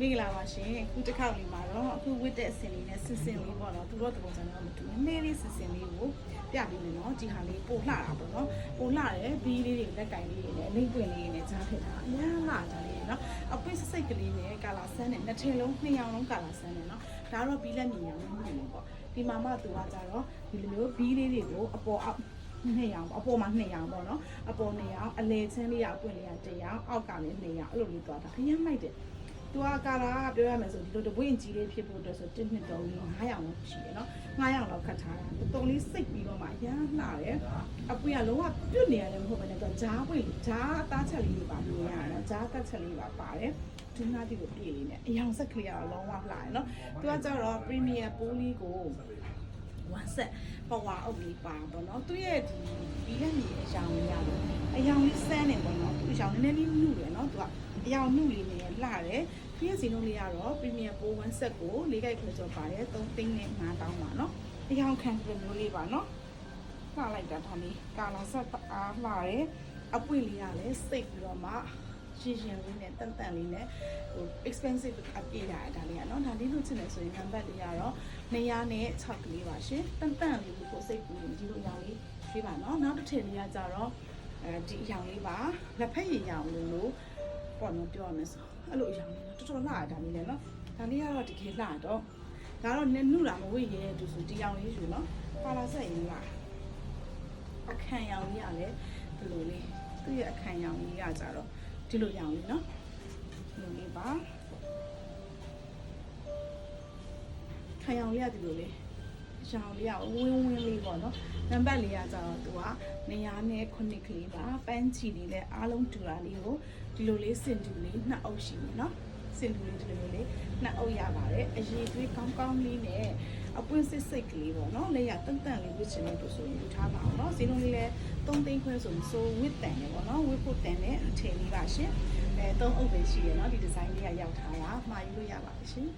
မင်္ဂလာပါရှင်အခုတစ်ခေါက်လေးမှာတော့အခုဝတ်တဲ့အစင်လေးနဲ့ဆင်ဆင်လေးပေါ့နော်သူတို့တပုံစံတော့မတူဘူးနှဲလေးဆင်ဆင်လေးကိုပြပေးမယ်နော်ဒီဟာလေးပို့လှတာပေါ့နော်ပို့လှတယ်ဘီးလေးတွေလက်ကင်လေးတွေနဲ့လိမ့်ပွင့်လေးတွေနဲ့ကြားထည့်တာအများလှကြလေးနော်အပွင့်စစိတ်ကလေးနဲ့ကာလာဆန်းနဲ့နှစ်ထည်လုံးနှစ်ယောင်လုံးကာလာဆန်းနဲ့နော်ဒါတော့ဘီးလက်မြင်ရောင်မှုတွေပေါ့ဒီမှာမှသူကကြတော့ဒီလိုမျိုးဘီးလေးတွေကိုအပေါ်အောက်နှစ်ရောင်ပေါ့အပေါ်မှာနှစ်ရောင်ပေါ့နော်အပေါ်နှစ်ရောင်အလဲချင်းလေးကအပွင့်လေးကတစ်ရောင်အောက်ကလည်းနှစ်ရောင်အဲ့လိုလေးသွားတာအရင်မိုက်တယ် သူကကာလာကပြောရမယ်ဆိုဒီလိုတပွင့်ကြီးလေးဖြစ်ဖို့အတွက်ဆို1နှစ်တော့900ရောင်လောက်ရှိတယ်နော်900ရောင်လောက်ခတ်ထားတာတုံလေးစိတ်ပြီးတော့မှရမ်းလှတယ်အပွင့်ကလုံးဝပြုတ်နေရတယ်မဟုတ်ဘဲနဲ့သူကဂျားပွင့်ဂျားအသားချက်လေးတွေပါလို့ရတာဂျားတက်ချက်လေးပါပါတယ်ဒူနာတီကိုပြေးလေးနဲ့အယောင်ဆက်ကလေးကတော့လုံးဝလှတယ်နော်သူကကြတော့ premier ပိုးလေးကို one set power အုပ်လေးပါပေါ့နော်သူရဲ့ဒီဒီလက်မြေအယောင်လေးရတယ်အယောင်လေးစမ်းနေပေါ့နော်သူအယောင်နည်းနည်းလေးနှုတ်တယ်နော်သူက အယောင်နှုတ်လေးနဲ့လှတယ်သူရဲ့စီလုံးလေးကတော့ premium pro one set ကိုလေးခိုက်ခလကျော်ပါတယ်3သိန်းနဲ့9တောင်းပါနော်အယောင်ခံပြမျိုးလေးပါနော်လှလိုက်တာဒါလေးကာလာဆက်အားလှတယ်အပွင့်လေးကလည်းစိတ်ပြီးတော့မှရှင်းရှင်းလေးနဲ့တန်တန်လေးနဲ့ဟို expensive အပြေးတာဒါလေးကနော်ဒါလေးလို့ချင်တယ်ဆိုရင်နံပါတ်လေးကတော့200နဲ့6ကလေးပါရှင်တန်တန်လေးကိုစိတ်ကူရင်ဒီလိုအရောင်လေးရွေးပါနော်နောက်တစ်ထည်လေးကကြတော့အဲဒီအရောင်လေးပါလက်ဖက်ရည်ရောင်လို့လို့ ပေါ့နော်ပြောရမယ်ဆိုအဲ့လိုအရောင်လေးနော်တော်တော်လှတာဒါလေးလည်းနော်ဒါလေးကတော့တကယ်လှတော့ဒါတော့နည်းနုတာမဝိရဲတူဆိုဒီရောင်လေးယူနော်ပါလာဆက်ရင်လှအခန့်ရောင်လေးကလည်းဒီလိုလေးသူ့ရဲ့အခန့်ရောင်လေးကကြတော့ဒီလိုရောင်လေးနော်ဒီလိုလေးပါခံရောင်လေးကဒီလိုလေး ရောင်လေးကဝင်းဝင်းလေးပေါ့နော်နံပါတ်လေးကကြတော့သူကနေရာနဲ့ခုနှစ်ကလေးပါပန်းချီလေးနဲ့အားလုံးတူတာလေးကိုဒီလိုလေးစင်တူလေးနှစ်အုပ်ရှိပြီနော်စင်တူလေးဒီလိုလေးနှစ်အုပ်ရပါတယ်အရေးသွေးကောင်းကောင်းလေးနဲ့အပွင့်စစ်စိတ်ကလေးပေါ့နော်လက်ရတန့်တန့်လေးဝစ်ချင်လို့ဆိုရင်ယူထားပါအောင်နော်ဈေးလုံးလေးလည်း3သိန်းခွဲဆိုရင်ဆိုဝစ်တန်တယ်ပေါ့နော်ဝစ်ဖို့တန်တဲ့အထည်လေးပါရှင်အဲ3အုပ်ပဲရှိရနော်ဒီဒီဇိုင်းလေးကရောက်ထားတာမှာယူလို့ရပါတယ်ရှင်